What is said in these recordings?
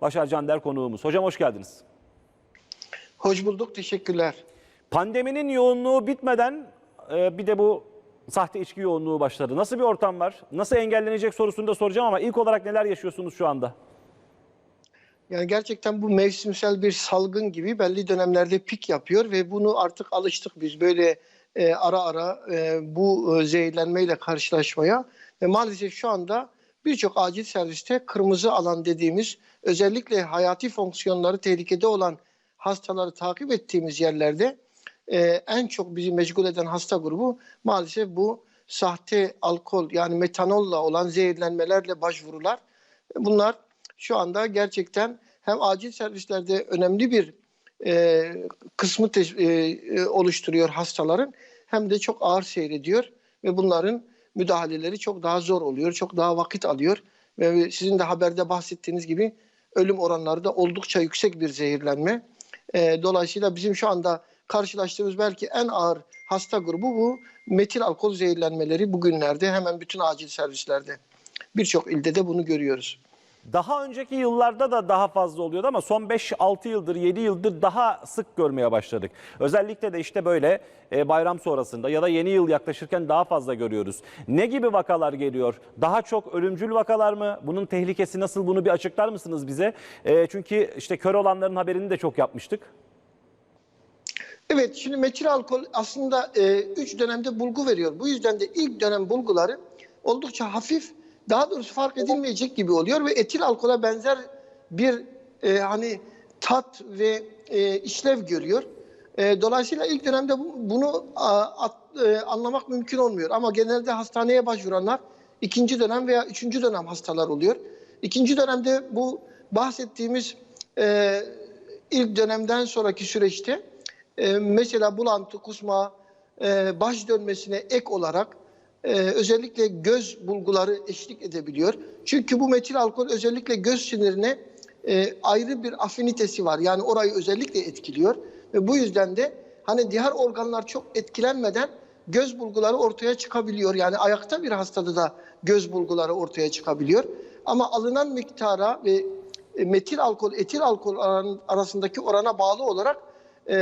Başar Cander konuğumuz. Hocam hoş geldiniz. Hoş bulduk, teşekkürler. Pandeminin yoğunluğu bitmeden e, bir de bu sahte içki yoğunluğu başladı. Nasıl bir ortam var? Nasıl engellenecek sorusunu da soracağım ama ilk olarak neler yaşıyorsunuz şu anda? Yani gerçekten bu mevsimsel bir salgın gibi belli dönemlerde pik yapıyor ve bunu artık alıştık biz böyle e, ara ara e, bu e, zehirlenmeyle karşılaşmaya ve maalesef şu anda birçok acil serviste kırmızı alan dediğimiz özellikle hayati fonksiyonları tehlikede olan hastaları takip ettiğimiz yerlerde e, en çok bizi meşgul eden hasta grubu maalesef bu sahte alkol yani metanolla olan zehirlenmelerle başvurular. Bunlar şu anda gerçekten hem acil servislerde önemli bir e, kısmı teş- e, e, oluşturuyor hastaların hem de çok ağır seyrediyor ve bunların müdahaleleri çok daha zor oluyor, çok daha vakit alıyor ve sizin de haberde bahsettiğiniz gibi ölüm oranları da oldukça yüksek bir zehirlenme. E, dolayısıyla bizim şu anda karşılaştığımız belki en ağır hasta grubu bu metil alkol zehirlenmeleri bugünlerde hemen bütün acil servislerde. Birçok ilde de bunu görüyoruz. Daha önceki yıllarda da daha fazla oluyordu ama son 5-6 yıldır, 7 yıldır daha sık görmeye başladık. Özellikle de işte böyle e, bayram sonrasında ya da yeni yıl yaklaşırken daha fazla görüyoruz. Ne gibi vakalar geliyor? Daha çok ölümcül vakalar mı? Bunun tehlikesi nasıl? Bunu bir açıklar mısınız bize? E, çünkü işte kör olanların haberini de çok yapmıştık. Evet şimdi metil alkol aslında e, üç dönemde bulgu veriyor. Bu yüzden de ilk dönem bulguları oldukça hafif daha doğrusu fark edilmeyecek gibi oluyor ve etil alkola benzer bir e, hani tat ve e, işlev görüyor. E, dolayısıyla ilk dönemde bu- bunu a, at- e, anlamak mümkün olmuyor. Ama genelde hastaneye başvuranlar ikinci dönem veya üçüncü dönem hastalar oluyor. İkinci dönemde bu bahsettiğimiz e, ilk dönemden sonraki süreçte e, mesela bulantı, kusma, e, baş dönmesine ek olarak e, özellikle göz bulguları eşlik edebiliyor. Çünkü bu metil alkol özellikle göz sinirine e, ayrı bir afinitesi var. Yani orayı özellikle etkiliyor ve bu yüzden de hani diğer organlar çok etkilenmeden göz bulguları ortaya çıkabiliyor. Yani ayakta bir hastada da göz bulguları ortaya çıkabiliyor. Ama alınan miktara ve e, metil alkol, etil alkol arasındaki orana bağlı olarak e,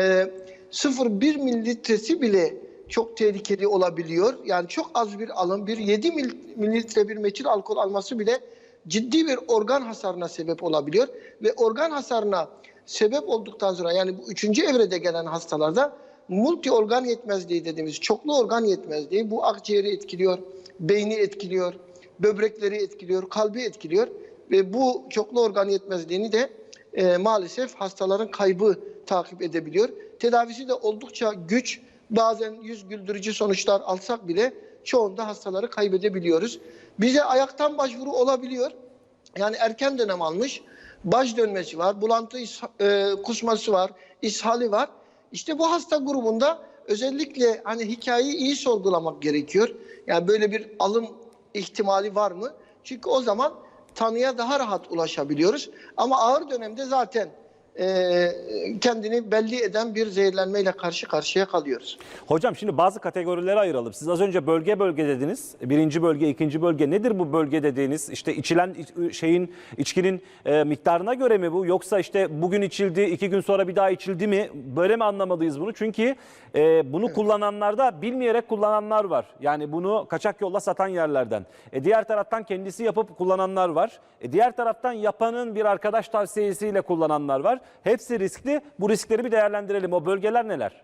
0,1 mililitresi bile çok tehlikeli olabiliyor. Yani çok az bir alım, bir 7 mil- mililitre bir metil alkol alması bile ciddi bir organ hasarına sebep olabiliyor. Ve organ hasarına sebep olduktan sonra yani bu üçüncü evrede gelen hastalarda multi organ yetmezliği dediğimiz çoklu organ yetmezliği bu akciğeri etkiliyor, beyni etkiliyor, böbrekleri etkiliyor, kalbi etkiliyor ve bu çoklu organ yetmezliğini de e, maalesef hastaların kaybı takip edebiliyor. Tedavisi de oldukça güç. Bazen yüz güldürücü sonuçlar alsak bile çoğunda hastaları kaybedebiliyoruz. Bize ayaktan başvuru olabiliyor. Yani erken dönem almış, baş dönmesi var, bulantı e, kusması var, ishali var. İşte bu hasta grubunda özellikle hani hikayeyi iyi sorgulamak gerekiyor. Yani böyle bir alım ihtimali var mı? Çünkü o zaman tanıya daha rahat ulaşabiliyoruz. Ama ağır dönemde zaten e, kendini belli eden bir zehirlenmeyle karşı karşıya kalıyoruz. Hocam şimdi bazı kategorilere ayıralım. Siz az önce bölge bölge dediniz. Birinci bölge, ikinci bölge. Nedir bu bölge dediğiniz? İşte içilen iç- şeyin, içkinin e, miktarına göre mi bu? Yoksa işte bugün içildi, iki gün sonra bir daha içildi mi? Böyle mi anlamalıyız bunu? Çünkü e, bunu kullananlarda bilmeyerek kullananlar var. Yani bunu kaçak yolla satan yerlerden. E, diğer taraftan kendisi yapıp kullananlar var. E, diğer taraftan yapanın bir arkadaş tavsiyesiyle kullananlar var. Hepsi riskli. Bu riskleri bir değerlendirelim. O bölgeler neler?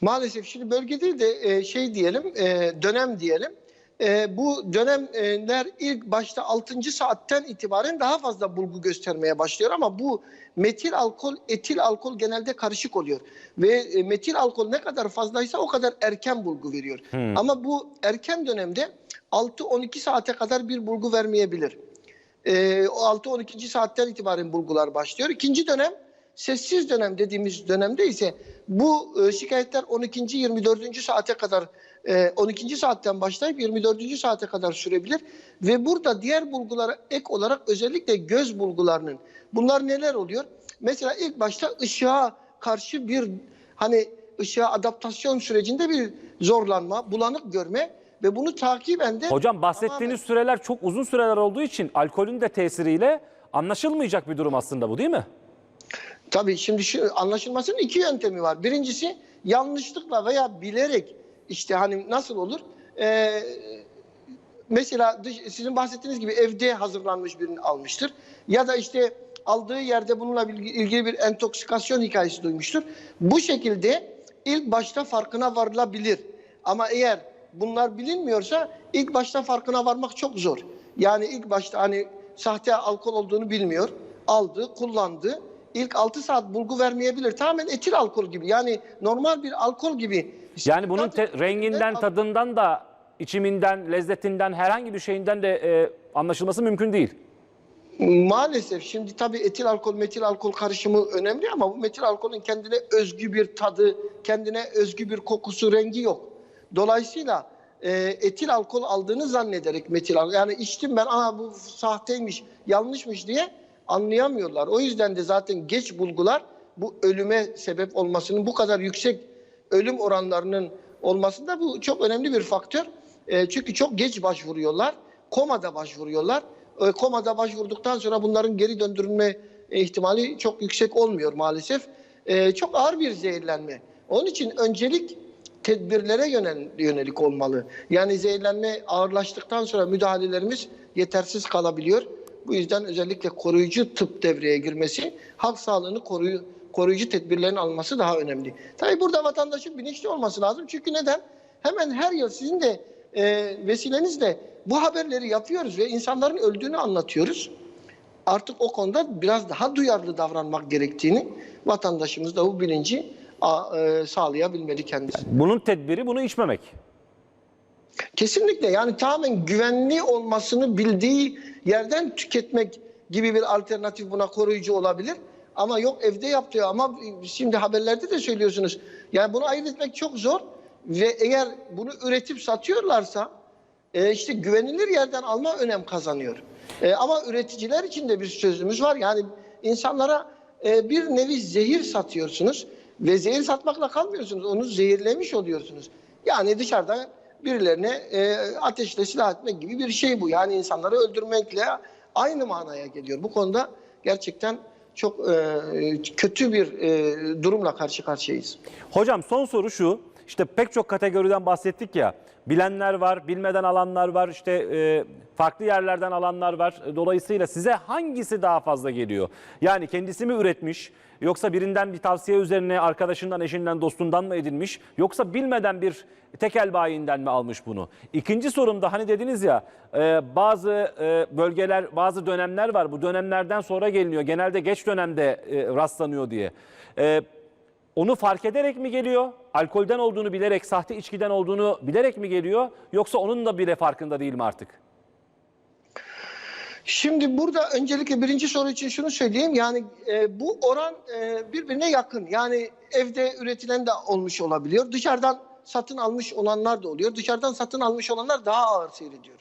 Maalesef şimdi bölge değil de e, şey diyelim, e, dönem diyelim. E, bu dönemler ilk başta 6. saatten itibaren daha fazla bulgu göstermeye başlıyor ama bu metil alkol, etil alkol genelde karışık oluyor. Ve metil alkol ne kadar fazlaysa o kadar erken bulgu veriyor. Ama bu erken dönemde 6-12 saate kadar bir bulgu vermeyebilir. E, o 6-12. saatten itibaren bulgular başlıyor. İkinci dönem sessiz dönem dediğimiz dönemde ise bu e, şikayetler 12. 24. saate kadar e, 12. saatten başlayıp 24. saate kadar sürebilir ve burada diğer bulgulara ek olarak özellikle göz bulgularının bunlar neler oluyor? Mesela ilk başta ışığa karşı bir hani ışığa adaptasyon sürecinde bir zorlanma, bulanık görme ve bunu takiben de Hocam bahsettiğiniz süreler çok uzun süreler olduğu için alkolün de tesiriyle anlaşılmayacak bir durum aslında bu değil mi? Tabii şimdi şu anlaşılmasının iki yöntemi var. Birincisi yanlışlıkla veya bilerek işte hani nasıl olur? Ee, mesela dış- sizin bahsettiğiniz gibi evde hazırlanmış birini almıştır. Ya da işte aldığı yerde bununla ilgili bir entoksikasyon hikayesi duymuştur. Bu şekilde ilk başta farkına varılabilir. Ama eğer bunlar bilinmiyorsa ilk başta farkına varmak çok zor. Yani ilk başta hani sahte alkol olduğunu bilmiyor. Aldı, kullandı. İlk 6 saat bulgu vermeyebilir. Tamamen etil alkol gibi. Yani normal bir alkol gibi. Yani bunun te- renginden, tadından da içiminden, lezzetinden, herhangi bir şeyinden de e, anlaşılması mümkün değil. Maalesef şimdi tabii etil alkol metil alkol karışımı önemli ama bu metil alkolün kendine özgü bir tadı, kendine özgü bir kokusu, rengi yok. Dolayısıyla e, etil alkol aldığını zannederek metil alkol yani içtim ben aa bu sahteymiş, yanlışmış diye anlayamıyorlar. O yüzden de zaten geç bulgular bu ölüme sebep olmasının bu kadar yüksek ölüm oranlarının olmasında bu çok önemli bir faktör. E, çünkü çok geç başvuruyorlar. Komada başvuruyorlar. E, komada başvurduktan sonra bunların geri döndürülme ihtimali çok yüksek olmuyor maalesef. E, çok ağır bir zehirlenme. Onun için öncelik tedbirlere yönel, yönelik olmalı. Yani zehirlenme ağırlaştıktan sonra müdahalelerimiz yetersiz kalabiliyor. Bu yüzden özellikle koruyucu tıp devreye girmesi, halk sağlığını koruyu, koruyucu tedbirlerin alınması daha önemli. Tabii burada vatandaşın bilinçli olması lazım. Çünkü neden? Hemen her yıl sizin de e, vesilenizle bu haberleri yapıyoruz ve insanların öldüğünü anlatıyoruz. Artık o konuda biraz daha duyarlı davranmak gerektiğini vatandaşımız da bu bilinci sağlayabilmeli kendisi. Bunun tedbiri bunu içmemek. Kesinlikle yani tamamen güvenli olmasını bildiği yerden tüketmek gibi bir alternatif buna koruyucu olabilir. Ama yok evde yapıyor ama şimdi haberlerde de söylüyorsunuz. Yani bunu ayırt etmek çok zor ve eğer bunu üretip satıyorlarsa e, işte güvenilir yerden alma önem kazanıyor. E, ama üreticiler için de bir sözümüz var. Yani insanlara e, bir nevi zehir satıyorsunuz ve zehir satmakla kalmıyorsunuz. Onu zehirlemiş oluyorsunuz. Yani dışarıda birilerine e, ateşle silah etmek gibi bir şey bu. Yani insanları öldürmekle aynı manaya geliyor. Bu konuda gerçekten çok e, kötü bir e, durumla karşı karşıyayız. Hocam son soru şu. İşte pek çok kategoriden bahsettik ya. Bilenler var, bilmeden alanlar var, işte e, farklı yerlerden alanlar var. Dolayısıyla size hangisi daha fazla geliyor? Yani kendisi mi üretmiş, yoksa birinden bir tavsiye üzerine arkadaşından, eşinden, dostundan mı edinmiş, yoksa bilmeden bir tekel bayinden mi almış bunu? İkinci sorumda hani dediniz ya e, bazı e, bölgeler, bazı dönemler var. Bu dönemlerden sonra geliniyor. Genelde geç dönemde e, rastlanıyor diye. E, onu fark ederek mi geliyor? Alkolden olduğunu bilerek, sahte içkiden olduğunu bilerek mi geliyor? Yoksa onun da bile farkında değil mi artık? Şimdi burada öncelikle birinci soru için şunu söyleyeyim. Yani e, bu oran e, birbirine yakın. Yani evde üretilen de olmuş olabiliyor. Dışarıdan satın almış olanlar da oluyor. Dışarıdan satın almış olanlar daha ağır seyrediyor.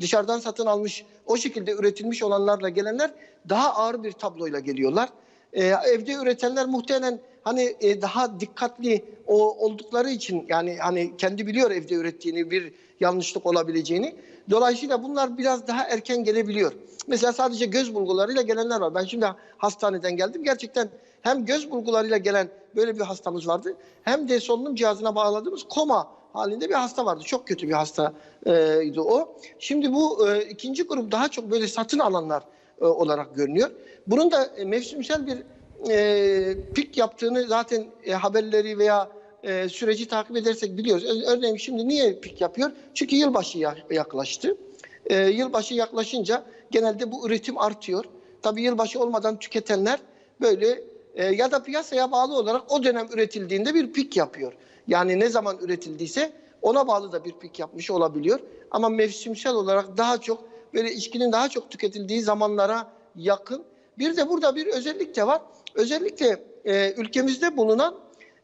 Dışarıdan satın almış, o şekilde üretilmiş olanlarla gelenler daha ağır bir tabloyla geliyorlar. E, evde üretenler muhtemelen hani e, daha dikkatli o, oldukları için yani hani kendi biliyor evde ürettiğini bir yanlışlık olabileceğini. Dolayısıyla bunlar biraz daha erken gelebiliyor. Mesela sadece göz bulgularıyla gelenler var. Ben şimdi hastaneden geldim. Gerçekten hem göz bulgularıyla gelen böyle bir hastamız vardı. Hem de solunum cihazına bağladığımız koma halinde bir hasta vardı. Çok kötü bir hastaydı o. Şimdi bu e, ikinci grup daha çok böyle satın alanlar e, olarak görünüyor. Bunun da e, mevsimsel bir e, pik yaptığını zaten e, haberleri veya e, süreci takip edersek biliyoruz. Örneğin şimdi niye pik yapıyor? Çünkü yılbaşı ya- yaklaştı. E, yılbaşı yaklaşınca genelde bu üretim artıyor. Tabii yılbaşı olmadan tüketenler böyle e, ya da piyasaya bağlı olarak o dönem üretildiğinde bir pik yapıyor. Yani ne zaman üretildiyse ona bağlı da bir pik yapmış olabiliyor. Ama mevsimsel olarak daha çok böyle içkinin daha çok tüketildiği zamanlara yakın. Bir de burada bir özellik de var. Özellikle e, ülkemizde bulunan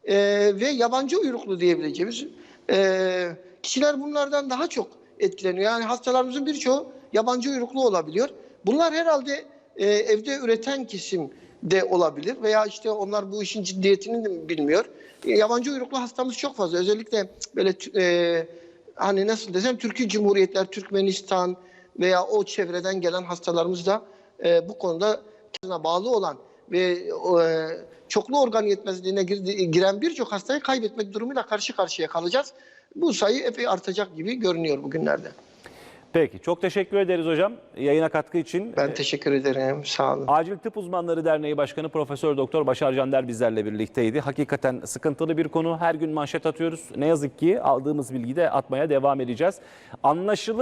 e, ve yabancı uyruklu diyebileceğimiz e, kişiler bunlardan daha çok etkileniyor. Yani hastalarımızın birçoğu yabancı uyruklu olabiliyor. Bunlar herhalde e, evde üreten kesim de olabilir veya işte onlar bu işin ciddiyetini bilmiyor. E, yabancı uyruklu hastamız çok fazla. Özellikle böyle e, hani nasıl desem Türkiye Cumhuriyetler, Türkmenistan veya o çevreden gelen hastalarımız da e, bu konuda bağlı olan ve e, çoklu organ yetmezliğine girdi- giren birçok hastayı kaybetmek durumuyla karşı karşıya kalacağız. Bu sayı epey artacak gibi görünüyor bugünlerde. Peki çok teşekkür ederiz hocam yayına katkı için. Ben teşekkür ederim. Sağ olun. Acil Tıp Uzmanları Derneği Başkanı Profesör Doktor Başar Cander bizlerle birlikteydi. Hakikaten sıkıntılı bir konu. Her gün manşet atıyoruz. Ne yazık ki aldığımız bilgiyi de atmaya devam edeceğiz. Anlaşılır